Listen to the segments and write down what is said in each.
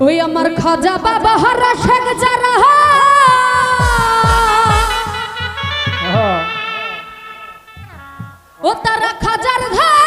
ওই আমার খাজা বাবা হরা শেখ যারা হ্যাঁ। ও তারা খাজার ঘর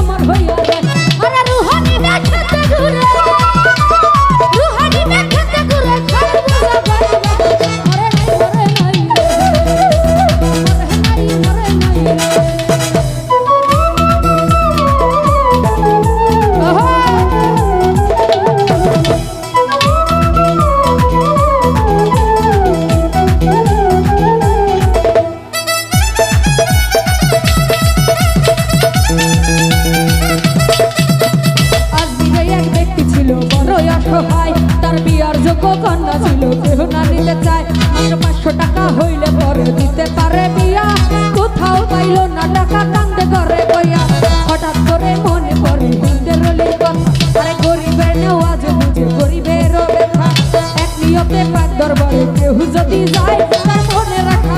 আমার হইয়া হইতে পারে বিয়া? কোথাও পাইল না টাকা, কান্দে করে বইয়া। হঠাৎ করে মনে পড়ে হিন্দের কথা আরে গরিবের নেওয়াজ বুঝে গরিবের এক নিয়তে পাক দরবারে কেউ যদি যায়, তার মনে রাখা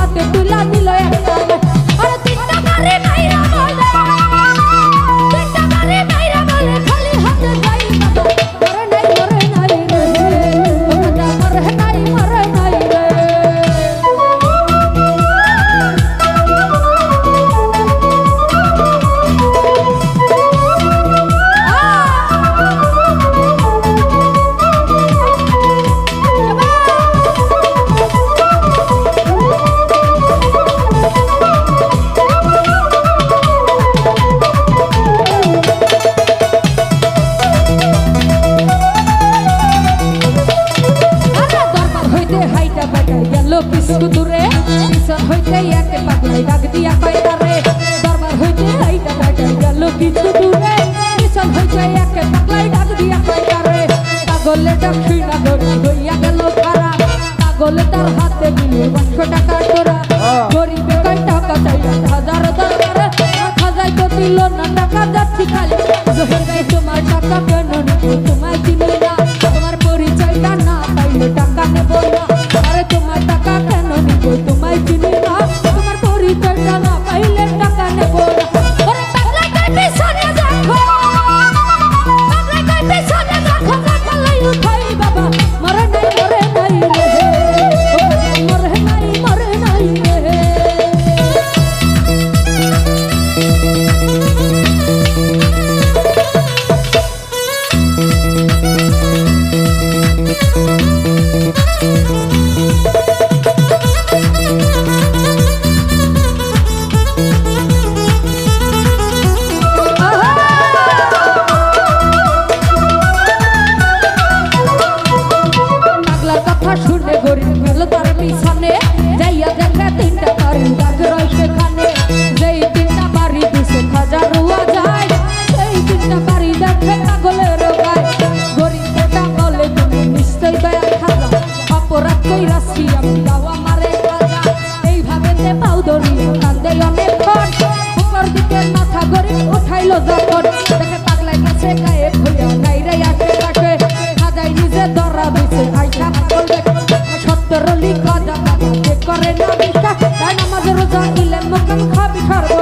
হাতে তুলা দিল এক পিছন দূরে হইতে এক পাগলাই ডাক দিয়া পাই তারে দরবার হইতে আইটা ডাকে গেল কিছু দূরে পিছন হইতে এক পাগলাই ডাক দিয়া পাই তারে পাগলে দক্ষিণা ধরি হইয়া গেল খারা পাগলে তার হাতে দিলে পাঁচশো টাকা তোরা গরিবে কয় টাকা চাই হাজার দরবারে এক হাজার তো দিল না টাকা যাচ্ছি খালি নামাজ রোজা ইলেম মুকাম খাবি খারবা